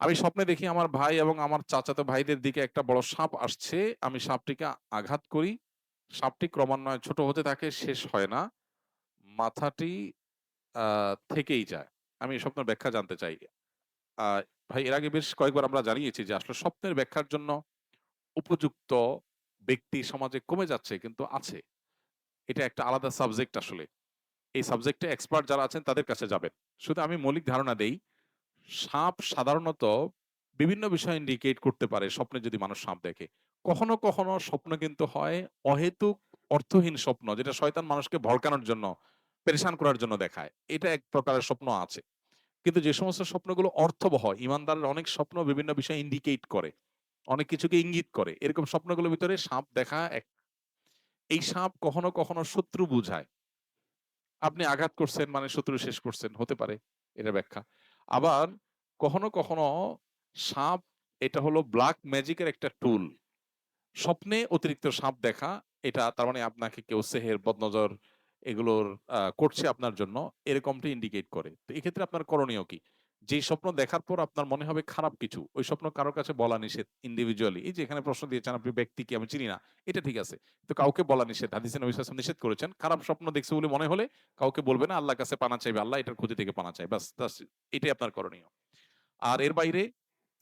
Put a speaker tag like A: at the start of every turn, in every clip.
A: আমি স্বপ্নে দেখি আমার ভাই এবং আমার চাচাতো ভাইদের দিকে একটা বড় সাপ আসছে। আমি সাপটিকে আঘাত করি। সাপটি ক্রমান্বয়ে ছোট হতে থাকে, শেষ হয় না। মাথাটি থেকেই যায়। আমি এই স্বপ্নের ব্যাখ্যা জানতে চাই। ভাই এর আগে বেশ কয়েকবার আমরা জানিয়েছি যে আসলে স্বপ্নের ব্যাখ্যার জন্য উপযুক্ত ব্যক্তি সমাজে কমে যাচ্ছে কিন্তু আছে। এটা একটা আলাদা সাবজেক্ট আসলে। এই সাবজেক্টে এক্সপার্ট যারা আছেন তাদের কাছে যাবেন। শুধু আমি মৌলিক ধারণা দেই। সাপ সাধারণত বিভিন্ন বিষয় ইন্ডিকেট করতে পারে স্বপ্নে যদি মানুষ সাপ দেখে। কখনো, কখনো স্বপ্ন কিন্তু হয় অহেতুক অর্থহীন স্বপ্ন যেটা শয়তান মানুষকে ভড়কানোর জন্য, পেরেশান করার জন্য দেখায়। এটা এক প্রকারের স্বপ্ন আছে। কিন্তু যে সমস্ত স্বপ্নগুলো অর্থবহ, ঈমানদারের অনেক স্বপ্ন বিভিন্ন বিষয় ইন্ডিকেট করে। অনেক কিছুকে ইঙ্গিত করে। এরকম স্বপ্নগুলোর ভিতরে সাপ দেখা এক এই সাপ কখনো, কখনো শত্রু বুঝায়। আপনি আঘাত করছেন মানে শত্রু শেষ করছেন, হতে পারে। এটা ব্যাখ্যা। আবার কখনো, কখনো সাপ এটা হলো ব্ল্যাক ম্যাজিকের একটা টুল। স্বপ্নে অতিরিক্ত সাপ দেখা এটা তার মানে আপনাকে কেউ সেহের, বদনজর এগুলোর করছে আপনার জন্য এরকমটি ইন্ডিকেট করে। তো এক্ষেত্রে আপনার করণীয় কি? যেই স্বপ্ন দেখার পর আপনার মনে হবে খারাপ কিছু, ওই স্বপ্ন কারও কাছে বলা নিষেধ ইন্ডিভিজুয়ালি। এই যে এখানে প্রশ্ন দিয়েছেন আপনি ব্যক্তি কি আমি চিনি না। এটা ঠিক আছে। তো কাউকে বলা নিষেধ। হাদিসে নবী নিষেধ করেছেন। খারাপ স্বপ্ন দেখছে বলে মনে হলে কাউকে বলবে না, আল্লাহর কাছে পানা চাইবে। আল্লাহ এটার ক্ষতি থেকে পানা চাই। ব্যাস, এটাই আপনার করণীয়। আর এর বাইরে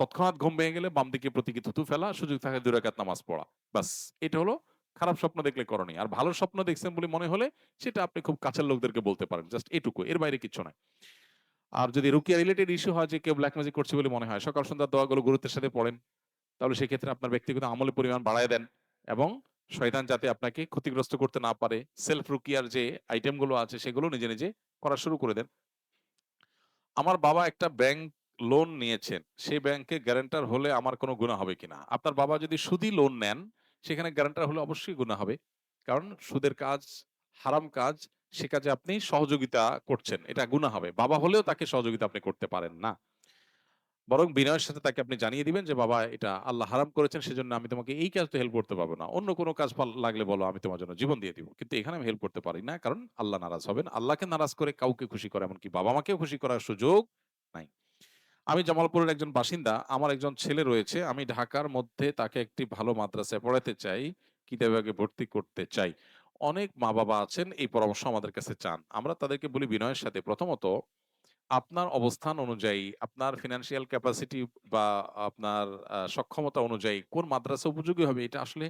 A: তৎক্ষণাৎ ঘুম ভেঙে গেলে বাম দিকে প্রতীকী থুতু ফেলা, সুযোগ থাকলে ২ রাকাত নামাজ পড়া। ব্যাস এটা হলো খারাপ স্বপ্ন দেখলে করণীয়। আর ভালো স্বপ্ন দেখছেন বলে মনে হলে সেটা আপনি খুব কাছের লোকদেরকে বলতে পারেন। জাস্ট এটুকু। এর বাইরে কিছু নাই। আর যদি রুকিয়া রিলেটেড ইস্যু হয় যে কেউ ব্লাক ম্যাজিক করছে বলে মনে হয়, সকাল সন্ধ্যার দোয়াগুলো গুরুত্বের সাথে পড়েন। তাহলে সেক্ষেত্রে আপনার ব্যক্তিগত আমলের পরিমাণ বাড়ায় দেন এবং শয়তান যাতে আপনাকে ক্ষতিগ্রস্ত করতে না পারে, সেলফ রুকিয়ার যে আইটেমগুলো আছে সেগুলো নিজে, নিজে করা শুরু করে দেন। আমার বাবা একটা ব্যাংক লোন নিয়েছেন। সেই ব্যাংকে গ্যারান্টার হলে আমার কোনো গুনাহ হবে কিনা? আপনার বাবা যদি সুদি লোন নেন, সেখানে গ্যারান্টার হলে অবশ্যই গুণা হবে। কারণ সুদের কাজ হারাম কাজ, সে কাজে আপনি সহযোগিতা করছেন। এটা গুনাহ হবে। বাবা হলেও তাকে সহযোগিতা আপনি করতে পারেন না। বরং বিনয়ের সাথে তাকে আপনি জানিয়ে দিবেন যে, "বাবা এটা আল্লাহ হারাম করেছেন সেজন্য আমি তোমাকে এই কাজটা হেল্প করতে পারব না। অন্য কোনো কাজ লাগলে বলো আমি তোমার জন্য জীবন দিয়ে দিব। কিন্তু এখানে আমি হেল্প করতে পারি না। কারণ আল্লাহ নারাজ হবেন। আল্লাহকে নারাজ করে কাউকে খুশি করা এমনকি বাবা-মাকেও খুশি করার সুযোগ নাই।" আমি জামালপুরের একজন বাসিন্দা। আমার একজন ছেলে রয়েছে। আমি ঢাকার মধ্যে তাকে একটি ভালো মাদ্রাসায় পড়াতে চাই। কিতাবে ভর্তি করতে চাই। অনেক মা-বাবা আছেন এই পরামর্শ আমাদের কাছে চান। আমরা তাদেরকে বলি বিনয়ের সাথে প্রথমত আপনার অবস্থান অনুযায়ী, আপনার ফিন্যান্সিয়াল ক্যাপাসিটি বা আপনার সক্ষমতা অনুযায়ী কোন মাদ্রাসা উপযোগী হবে এটা আসলে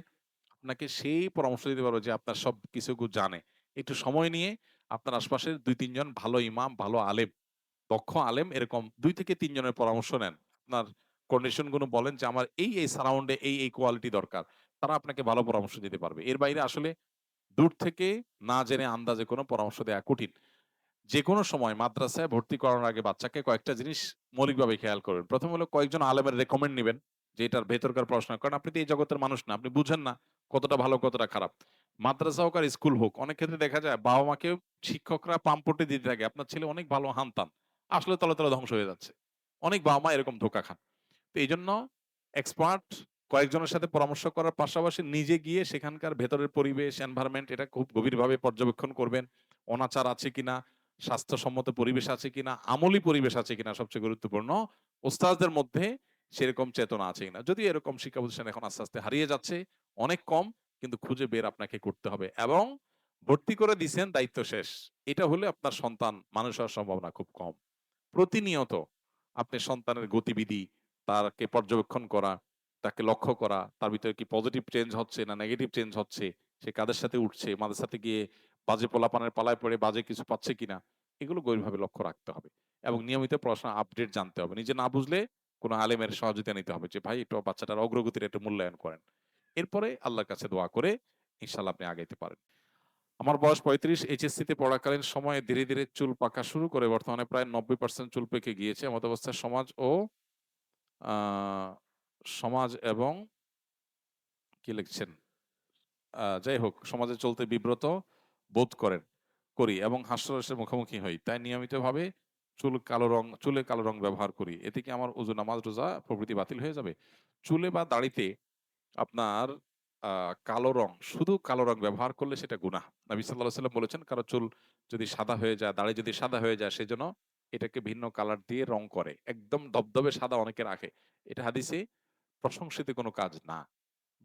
A: আপনাকে সেই পরামর্শ দিতে পারবে যে আপনার সবকিছু জানে। একটু সময় নিয়ে আপনার আশপাশের ২-৩ জন ভালো ইমাম, ভালো আলেম, দক্ষ আলেম এরকম দুই থেকে তিনজনের পরামর্শ নেন। আপনার কন্ডিশনগুলো বলেন যে আমার এই, এই সারাউন্ড এই, এই কোয়ালিটি দরকার। তারা আপনাকে ভালো পরামর্শ দিতে পারবে। এর বাইরে আসলে দূর থেকে না জেনে আন্দাজে কোনো পরামর্শ দেওয়া কঠিন। যেকোনো সময় মাদ্রাসায় ভর্তি করানোর আগে বাচ্চাকে কয়েকটা জিনিস মৌলিকভাবে খেয়াল করবেন। ১ম হলো কয়েকজন আলেমের রেকমেন্ড নিবেন যে এটার ভেতরকার পড়াশোনা। কারণ আপনি তো এই জগতের মানুষ না। আপনি বুঝেন না কতটা ভালো কতটা খারাপ। মাদ্রাসা হোক আর স্কুল হোক অনেক ক্ষেত্রে দেখা যায় বাবা-মাকেও শিক্ষকরা পাম্পটে দিতে থাকে। আপনার ছেলে অনেক ভালো হানতান। আসলে তলে, তলে ধ্বংস হয়ে যাচ্ছে। অনেক বাবা-মা এরকম ধোকা খান। তো এই জন্য এক্সপার্ট কয়েকজনের সাথে পরামর্শ করার পাশাপাশি নিজে গিয়ে সেখানকার ভেতরের পরিবেশ, এনভায়রনমেন্ট এটা খুব গভীরভাবে পর্যবেক্ষণ করবেন। অনাচার আছে কিনা, স্বাস্থ্যসম্মত পরিবেশ আছে কিনা, আমলি পরিবেশ আছে কিনা সবচেয়ে গুরুত্বপূর্ণ। ওস্তাদদের মধ্যে সেরকম চেতনা আছে কিনা। যদি এরকম শিক্ষা প্রতিষ্ঠান এখন আস্তে, আস্তে হারিয়ে যাচ্ছে। অনেক কম কিন্তু খুঁজে বের আপনাকে করতে হবে এবং ভর্তি করে দিছেন দায়িত্ব শেষ। এটা হলে আপনার সন্তান মানুষ হওয়ার সম্ভাবনা খুব কম। প্রতিনিয়ত আপনি সন্তানের গতিবিধি, তাকে পর্যবেক্ষণ করা, তাকে লক্ষ্য করা, তার ভিতরে কি পজিটিভ চেঞ্জ হচ্ছে না নেগেটিভ চেঞ্জ হচ্ছে, সে কাদের সাথে উঠছে, মাদ্রাসাতে গিয়ে বাজে পোলাপানের পালায় পড়ে বাজে কিছু পাচ্ছে কিনা, এগুলো গভীরভাবে লক্ষ্য রাখতে হবে। এবং নিয়মিত পড়াশোনা আপডেট জানতে হবে। নিজে না বুঝলে কোন আলেমের সহযোগিতা নিতে হবে যে ভাই একটু বাচ্চাটার অগ্রগতির একটু মূল্যায়ন করেন। এরপরে আল্লাহর কাছে দোয়া করে ইনশাআল্লাহ আপনি আগাইতে পারেন। আমার বয়স ৩৫ এইচএসসি তে পড়াকালীন সময়ে ধীরে, ধীরে চুল পাকা শুরু করে বর্তমানে প্রায় ৯০% চুল পেকে গিয়েছে। এমত অবস্থায় সমাজ ও সমাজ এবং কি লিখছেন? যাই হোক সমাজে চলতে বিব্রত বোধ করেন করি এবং হাস্যরসের মুখোমুখি হই। তাই নিয়মিতভাবে চুল কালো রং চুলে কালো রং ব্যবহার করি। এতে কি আমার ওযু, নামাজ, রোজা প্রভৃতি বাতিল হয়ে যাবে? চুলে বা দাড়িতে আপনার কালো রং, শুধু কালো রং ব্যবহার করলে সেটা গুনাহ। নবী সাল্লাল্লাহু আলাইহি ওয়াসাল্লাম বলেছেন কারও চুল যদি সাদা হয়ে যায়, দাড়ি যদি সাদা হয়ে যায় সেজন্য এটাকে ভিন্ন কালার দিয়ে রং করে একদম দবদবে সাদা অনেকে রাখে এটা হাদিসে প্রশংসিত কোনো কাজ না।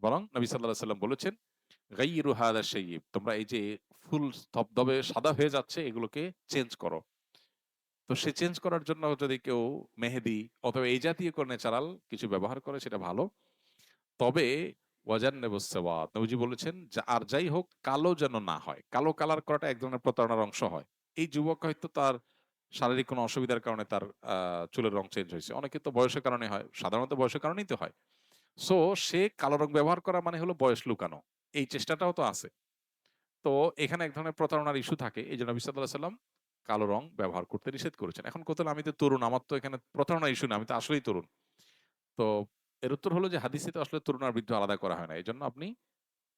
A: বরং নবী সাল্লাহ সাল্লাম বলেছেন গাইরু হাদা সেইব তোমরা এই যে ফুল ধবধবে সাদা হয়ে যাচ্ছে, এগুলোকে চেঞ্জ করো। তো সে চেঞ্জ করার জন্য যদি কেউ মেহেদি অথবা এই জাতীয় কোনো ন্যাচারাল কিছু ব্যবহার করে, সেটা ভালো। তবে ওয়াজান নেবসেওয়াত নবীজি বলেছেন আর যাই হোক, কালো যেন না হয়। কালো কালার করাটা এক ধরনের প্রতারণার অংশ হয়। এই যুবক হয়তো তার শারীরিক কোনো অসুবিধার কারণে তার চুলের রং চেঞ্জ হয়েছে। অনেকে তো বয়সের কারণে হয়, সাধারণত বয়সের কারণেই তো হয়। সো সে কালো রং ব্যবহার করা মানে হলো বয়স লুকানো। এই চেষ্টাটাও তো আছে। তো এখানে এক ধরনের প্রতারণার ইস্যু থাকে। এই জন্য সাল্লাম কালো রং ব্যবহার করতে নিষেধ করেছেন। এখন কোথাও আমি তো তরুণ, আমার তো এখানে প্রতারণার ইস্যু না, আমি তো আসলেই তরুণ। তো এর উত্তর হলো যে হাদিসে তো আসলে তরুণ আর বৃদ্ধ আলাদা করা হয় না। এই জন্য আপনি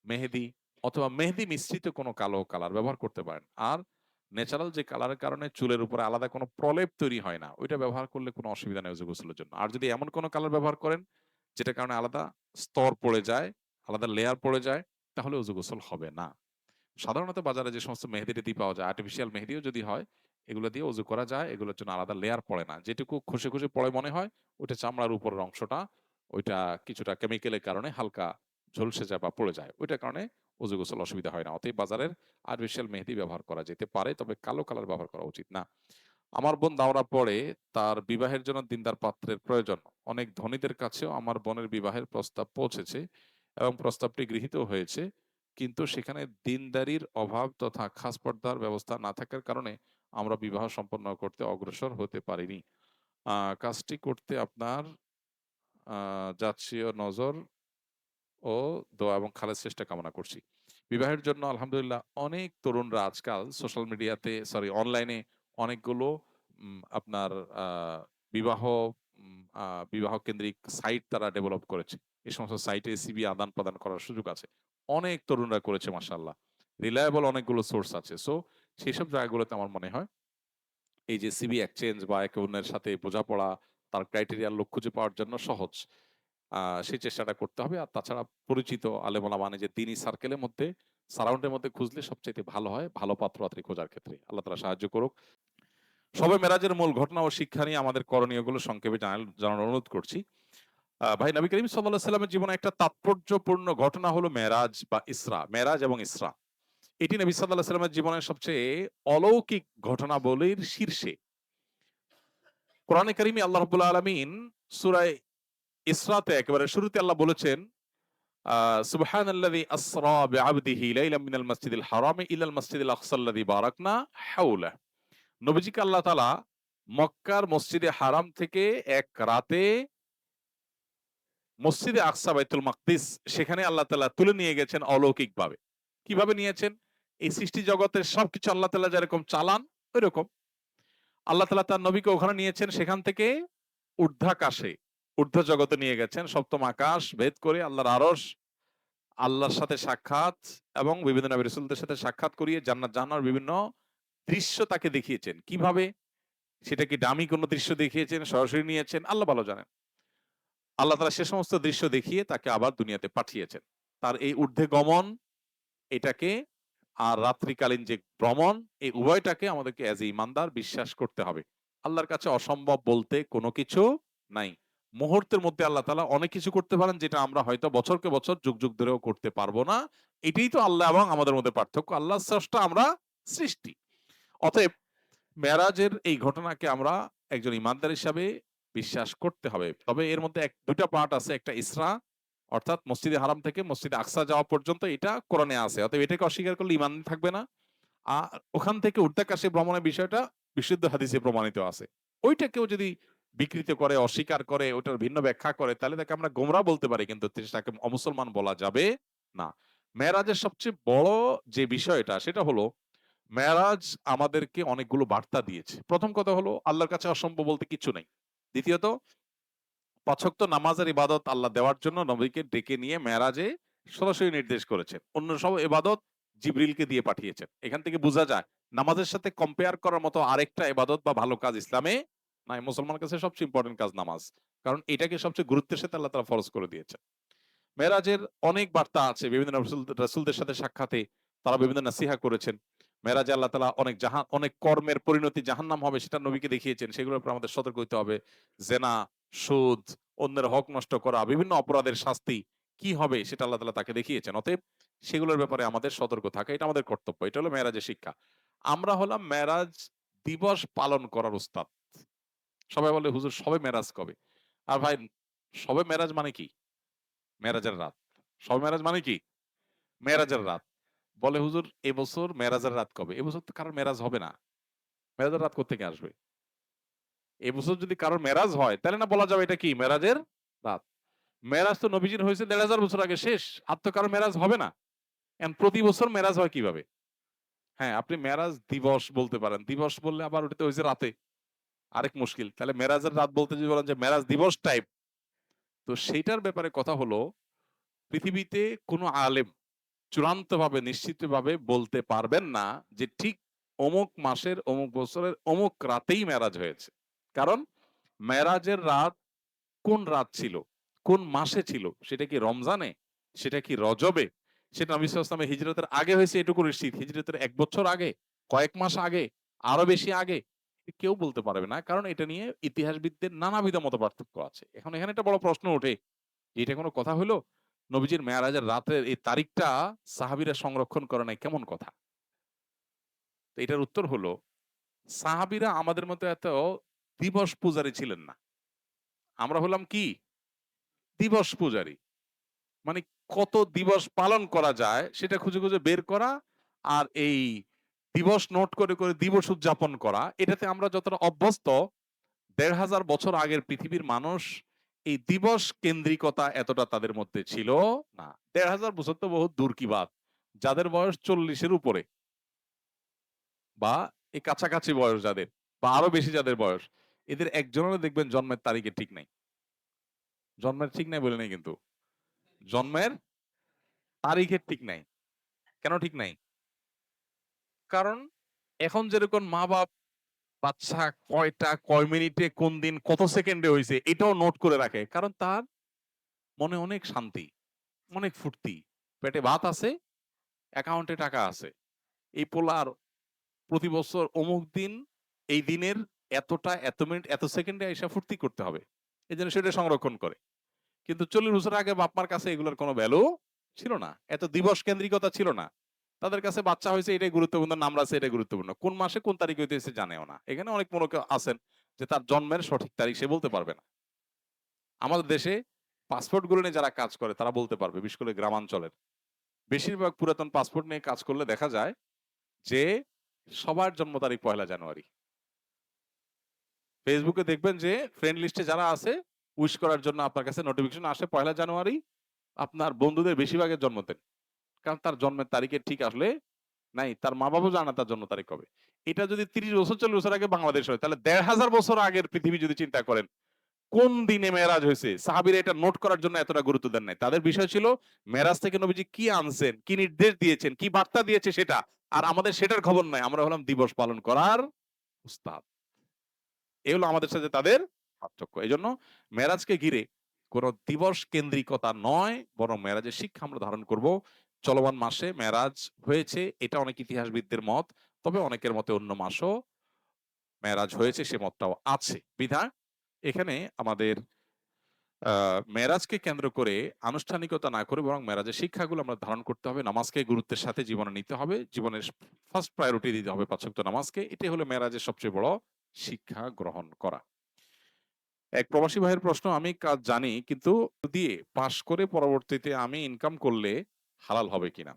A: মেহেদি অথবা মেহেদি মিশ্রিত কোনো কালো কালার ব্যবহার করতে পারেন। আর ন্যাচারাল যে কালারের কারণে চুলের উপরে আলাদা কোনো প্রলেপ তৈরি হয় না। ওইটা ব্যবহার করলে কোনো অসুবিধা নেই গোসলের জন্য। আর যদি এমন কোনো কালার ব্যবহার করেন যেটা কারণে আলাদা স্তর পড়ে যায়, আলাদা লেয়ার পড়ে যায়, তাহলে উজু গোসল হবে না। সাধারণত বাজারে যে সমস্ত মেহেদি টেদি পাওয়া যায় আর্টিফিশিয়াল মেহেদিও যদি হয়, এগুলো দিয়ে উজু করা যায়, এগুলোর জন্য আলাদা লেয়ার পড়ে না। যেটুকু খুশি খুশি পড়ে মনে হয়, ওইটা চামড়ার উপরের অংশটা, ওইটা কিছুটা কেমিক্যালের কারণে হালকা ঝলসে যায় বা পড়ে যায়। ওইটার কারণে উজু গোসল অসুবিধা হয় না। অতএব বাজারের আর্টিফিশিয়াল মেহেদি ব্যবহার করা যেতে পারে, তবে কালো কালার ব্যবহার করা উচিত না। আমার বোন দাওরা পড়ে, তার বিবাহের জন্য দিনদার পাত্রের প্রয়োজন। অনেক ধনীদের কাছেও আমার বোনের বিবাহের প্রস্তাব পৌঁছেছে এবং প্রস্তাবটি গৃহীত হয়েছে। কিন্তু সেখানে দিনদারির অভাব তথা খাস পর্দার ব্যবস্থা না থাকার কারণে আমরা বিবাহ সম্পন্ন করতে অগ্রসর হতে পারিনি। কাজটি করতে আপনার যাচ্ছিও নজর ও দোয়া এবং খালের চেষ্টা কামনা করছি। বিবাহের জন্য আলহামদুলিল্লাহ অনেক তরুণরা আজকাল সোশ্যাল মিডিয়াতে সরি অনলাইনে অনেকগুলো আপনার বিবাহ বিবাহ কেন্দ্রিক সাইট তারা ডেভেলপ করেছে। এই সমস্ত সাইটে সিবি আদান প্রদান করার সুযোগ আছে। অনেক তরুণরা করেছে মাসাল্লাহ রিলায়েবল অনেকগুলো সোর্স আছে। সো সেই সব জায়গাগুলোতে আমার মনে হয়, এই যে সিবি এক্সচেঞ্জ বা একে অন্যের সাথে বোঝাপড়া, তার ক্রাইটেরিয়ার লক্ষ্য খুঁজে পাওয়ার জন্য সহজ। সেই চেষ্টাটা করতে হবে। আর তাছাড়া পরিচিত আলেমলা মানে যে দিনই সার্কেলের মধ্যে সারাউন্ডের মধ্যে খুঁজলে সবচাইতে ভালো হয়। ভালো পাত্র পাত্রী খোঁজার ক্ষেত্রে। আল্লাহ তারা সাহায্য করুক। সবে মেরাজের মূল ঘটনা ও শিক্ষা নিয়ে আমাদের করণীয়গুলো সংক্ষেপে জানানোর অনুরোধ করছি। ভাই, নবী করিম সাল্লাহ সাল্লামের জীবনে একটা তাৎপর্যপূর্ণ ঘটনা হলো মেরাজ বা ইসরা, মেরাজ এবং ইসরা। এটি নবী সাল্লাহ সাল্লামের জীবনের সবচেয়ে অলৌকিক ঘটনাবলীর শীর্ষে। কোরআনে কারিমে আল্লাহ রবুল্লা আলমিন সুরায় ইসরাতে একেবারে শুরুতে আল্লাহ বলেছেন সুবহান আসরা মিনাল ইলাল বারাকনা হাওলা আল্লাহ তাআলা মক্কার মসজিদে হারাম থেকে এক রাতে মসজিদে আকসা বাইতুল মাকদিস, সেখানে আল্লাহ তাআলা তুলে নিয়ে গেছেন অলৌকিকভাবে। কীভাবে নিয়েছেন? এই সৃষ্টি জগতের সবকিছু আল্লাহ তাআলা যেরকম চালান, ওইরকম। আল্লাহ তাআলা তার নবীকে ওখানে নিয়েছেন, সেখান থেকে ঊর্ধ্বাকাশে। ঊর্ধ্ব জগতে নিয়ে গেছেন। সপ্তম আকাশ, ভেদ করে আল্লাহর আরস আল্লাহর সাথে সাক্ষাৎ এবং বিভিন্ন নবী রাসূলদের সাথে সাক্ষাৎ করিয়ে জান্নাত জাহান্নামের বিভিন্ন দৃশ্য তাকে দেখিয়েছেন। কীভাবে? সেটা কি দামি কোনো দৃশ্য দেখিয়েছেন? সরাসরি নিয়েছেন? আল্লাহ ভালো জানেন। আল্লাহ তারা সে সমস্ত দৃশ্য দেখিয়ে তাকে আবার দুনিয়াতে পাঠিয়েছেন। তার এই ঊর্ধ্বে গমন, এটাকে আর রাত্রিকালীন যে ভ্রমণ, এই উভয়টাকে আমাদেরকে অ্যাজ এ ইমানদার বিশ্বাস করতে হবে। আল্লাহর কাছে অসম্ভব বলতে কোনো কিছু নাই। মুহূর্তের মধ্যে আল্লাহ তাআলা অনেক কিছু করতে পারেন, যেটা আমরা হয়তো বছরকে বছর যুগ যুগ ধরেও করতে পারব না। এটাই তো আল্লাহ এবং আমাদের মধ্যে পার্থক্য। আল্লাহ স্রষ্টা আমরা সৃষ্টি। অতএব মেরাজের এই ঘটনাকে আমরা একজন ইমানদার হিসাবে বিশ্বাস করতে হবে। তবে এর মধ্যে এক, দুইটা পার্ট আছে, একটা ইসরা, অর্থাৎ মসজিদে হারাম থেকে মসজিদে আকসা যাওয়া পর্যন্ত এটা কোরআনে আছে। অতএব এটাকে অস্বীকার করলে ইমান থাকবে না। আর ওখান থেকে ঊর্ধ্বাকাশে ভ্রমণের বিষয়টা বিশুদ্ধ হাদিসে প্রমাণিত আছে। ওইটাকেও যদি বিকৃত করে, অস্বীকার করে, ওটার ভিন্ন ব্যাখ্যা করে, তাহলে তাকে আমরা গোমরা বলতে পারি, কিন্তু তাকে অমুসলমান বলা যাবে না। মেরাজের সবচেয়ে বড় যে বিষয়টা, সেটা হলো মেরাজ আমাদেরকে অনেকগুলো বার্তা দিয়েছে। প্রথম কথা হলো, আল্লাহর কাছে অসম্ভব বলতে কিছু নেই। দ্বিতীয়ত, পাঁচক্ত নামাজের ইবাদত আল্লাহ দেওয়ার জন্য নবীকে ডেকে নিয়ে মেরাজে সরাসরি নির্দেশ করেছেন অন্য সব ইবাদত জিবরিলকে দিয়ে পাঠিয়েছেন এখান থেকে বোঝা যায়, নামাজের সাথে কম্পেয়ার করার মতো আরেকটা ইবাদত বা ভালো কাজ ইসলামে নাই মুসলমানের কাছে সবচেয়ে ইম্পর্টেন্ট কাজ নামাজ কারণ এটাকে সবচেয়ে গুরুত্বের সাথে আল্লাহ তারা ফরজ করে দিয়েছেন মেরাজের অনেক বার্তা আছে বিভিন্ন রাসূল- রাসূলদের সাথে সাক্ষাতে তারা বিভিন্ন নাসিহা করেছেন মেরাজে আল্লাহ তাআলা অনেক জাহান অনেক কর্মের পরিণতি জাহান্নাম হবে সেটা নবীকে দেখিয়েছেন। সেগুলোর উপর আমাদের সতর্ক হইতে হবে। জেনা, সুদ, অন্যের হক নষ্ট করা, বিভিন্ন অপরাধের শাস্তি কি হবে সেটা আল্লাহ তালা তাকে দেখিয়েছেন। অতএব সেগুলোর ব্যাপারে আমাদের সতর্ক থাকা এটা আমাদের কর্তব্য। এটা হলো মেরাজের শিক্ষা। আমরা হলাম মেরাজ দিবস পালন করার উস্তাদ। সবাই বলে হুজুর সবে মেরাজ কবে? আর ভাই সবে মেরাজ মানে কি? মেরাজের রাত। সবে মেরাজ মানে কি? মেরাজের রাত। বলে হুজুর এবছর মেরাজের রাত কবে? এবছর তো কারোর মেরাজ হবে না। মেরাজের রাত কোত্থেকে আসবে? এবছর যদি কারোর মেরাজ হয় তাহলে না বলা যাবে এটা কি মেরাজের রাত। মেরাজ তো নবীজির হয়েছে ১৫০০ বছর আগে শেষ। আর তো কারও মেরাজ হবে না। প্রতি বছর মেরাজ হয় কীভাবে? হ্যাঁ, আপনি মেরাজ দিবস বলতে পারেন। দিবস বললে আবার ওটা তো হইছে রাতে। আরেক মুশকিল। তাহলে মেরাজের রাত বলতে যদি বলেন যে মেরাজ দিবস টাইপ তো সেইটার ব্যাপারে কথা হলো পৃথিবীতে কোনো আলেম চূড়ান্তভাবে নিশ্চিতভাবে বলতে পারবেন না যে ঠিক অমুক মাসের অমুক বছরের অমুক রাতেই মেরাজ হয়েছে। কারণ মেরাজের রাত কোন রাত ছিল? কোন মাসে ছিল? সেটা কি রমজানে? সেটা কি রজবে? সেটা নবী ওয়াসাল্লামের হিজরতের আগে হয়েছে এটুকু নিশ্চিত। হিজরতের এক বছর আগে, কয়েক মাস আগে, আরও বেশি আগে? কেউ বলতে পারবে না। কারণ এটা নিয়ে ইতিহাসবিদদের নানাবিধ মতপার্থক্য আছে। এখন এখানে একটা বড় প্রশ্ন ওঠে এটা কোনো কথা হইল? নবীজির মেরাজের রাতের এই তারিখটা সাহাবীরা সংরক্ষণ করে নাই কেমন কথা? তো এটার উত্তর হলো সাহাবীরা আমাদের মতো এত দিবস পূজারী ছিলেন না। আমরা হলাম কি? দিবস পূজারী। মানে কত দিবস পালন করা যায় সেটা খুঁজে, খুঁজে বের করা আর এই দিবস নোট করে, করে দিবস উদযাপন করা এটাতে আমরা যতটা অভ্যস্ত ১৫০০ বছর আগের পৃথিবীর মানুষ এই দিবস কেন্দ্রিকতা এতটা তাদের মধ্যে ছিল না। ১৫০০ বছর তো বহুত দূর কি বাত। যাদের বয়স চল্লিশের উপরে বা এই কাছাকাছি বয়স যাদের বা আরও বেশি যাদের বয়স এদের একজনের দেখবেন জন্মের তারিখে ঠিক নাই। জন্মের ঠিক নাই বলি নাই কিন্তু। জন্মের তারিখের ঠিক নাই। কেন ঠিক নাই? কারণ এখন যেরকম মা-বাপ বাচ্চা কয়টা, কয় মিনিটে, কোন দিন, কত সেকেন্ডে হইছে এটাও নোট করে রাখে। কারণ তার মনে অনেক শান্তি, অনেক ফুর্তি। পেটে ভাত আছে, অ্যাকাউন্টে টাকা আছে। এই পোলার প্রতি বছর অমুক দিন এই দিনের এতটা, এত মিনিট, এত সেকেন্ডে আইসা ফুর্তি করতে হবে। এই জন্য সেটা সংরক্ষণ করে। কিন্তু ৪০ বছর আগে বাপ-মার কাছে এগুলোর কোনো ভ্যালু ছিল না। এত দিবস কেন্দ্রিকতা ছিল না। তাদের কাছে বাচ্চা হইছে এটাই গুরুত্বপূর্ণ, নাম রাখছে এটাই গুরুত্বপূর্ণ। কোন মাসে কোন তারিখে হইতেছে জানেও না। এখানে অনেক মনে আছেন যে তার জন্মের সঠিক তারিখ সে বলতে পারবে না। আমাদের দেশে পাসপোর্টগুলো নিয়ে যারা কাজ করে তারা বলতে পারবে, বিশেষ করে গ্রামাঞ্চলের। বেশিরভাগ পুরাতন পাসপোর্ট নিয়ে কাজ করলে দেখা যায় যে সবার জন্ম তারিখ পয়লা জানুয়ারি। ফেসবুকে দেখবেন যে ফ্রেন্ড লিস্টে যারা আছে উইশ করার জন্য আপনার কাছে নোটিফিকেশন আসে পয়লা জানুয়ারি। আপনার বন্ধুদের বেশিরভাগের জন্মদিন। কারণ তার জন্মের তারিখে ঠিক আসলে নাই। তার মা-বাবাও জানে তার জন্ম তারিখ কবে। এটা যদি ৩০ বছর ৪০ বছর আগে বাংলাদেশ হয় তাহলে ১৫০০ বছর আগের পৃথিবী যদি চিন্তা করেন কোন দিনে মেরাজ হয়েছে সাহাবীরা এটা নোট করার জন্য এতটা গুরুত্ব দেন নাই। তাদের বিষয় ছিল মেরাজ থেকে নবীজি কি আনছেন, কি নির্দেশ দিয়েছেন, কি বার্তা দিয়েছে সেটা। আর আমাদের সেটার খবর নাই। আমরা হলাম দিবস পালন করার উস্তাদ। এই হলো আমাদের সাথে তাদের পার্থক্য। এজন্য মেরাজকে ঘিরে কোন দিবস কেন্দ্রিকতা নয় বরং মেরাজের শিক্ষা আমরা ধারণ করব। চলমান মাসে মেরাজ হয়েছে, এটা অনেক ইতিহাসবিদদের মত। তবে অনেকের মতে অন্য মাসও মেরাজ হয়েছে, সে মতটাও আছে। বিধায় এখানে আমাদের মেরাজকে কেন্দ্র করে আনুষ্ঠানিকতা না করে বরং মেরাজের শিক্ষাগুলো আমরা ধারণ করতে হবে। নামাজকে গুরুত্বের সাথে জীবনে নিতে হবে। জীবনের ফার্স্ট প্রায়োরিটি দিতে হবে ৫ ওয়াক্ত নামাজকে। এটাই হলো মেরাজের সবচেয়ে বড় শিক্ষা গ্রহণ করা। এক প্রবাসী ভাইয়ের প্রশ্ন, আমি কাজ জানি, কিন্তু দিয়ে পাশ করে পরবর্তীতে আমি ইনকাম করলে হালাল হবে কিনা?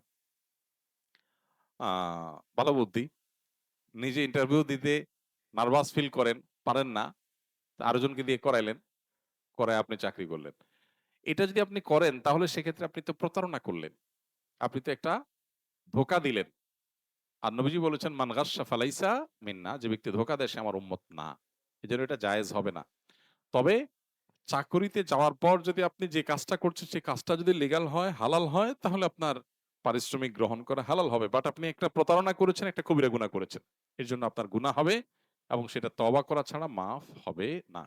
A: ভালো বুদ্ধি। নিজে ইন্টারভিউ দিতে নার্ভাস ফিল করেন, পারেন না। আরেকজনকে দিয়ে করাইলেন। করায় আপনি চাকরি করলেন। এটা যদি আপনি করেন তাহলে সেক্ষেত্রে আপনি তো প্রতারণা করলেন। আপনি তো একটা ধোঁকা দিলেন। আর নবীজি বলেছেন মান গাসসা ফালাইসা মিন্না যে ব্যক্তি ধোঁকা দেয় সে আমার উম্মত না। এজন্য এটা জায়েজ হবে না। তবে চাকরিতে যাওয়ার পর যদি আপনি যে কাজটা করছেন সেই কাজটা যদি লিগাল হয়, হালাল হয় তাহলে আপনার পারিশ্রমিক গ্রহণ করা হালাল হবে। বাট আপনি একটা প্রতারণা করেছেন, একটা কবিরা গুণা করেছেন। এর জন্য আপনার গুণা হবে এবং সেটা তবা করা ছাড়া মাফ হবে না।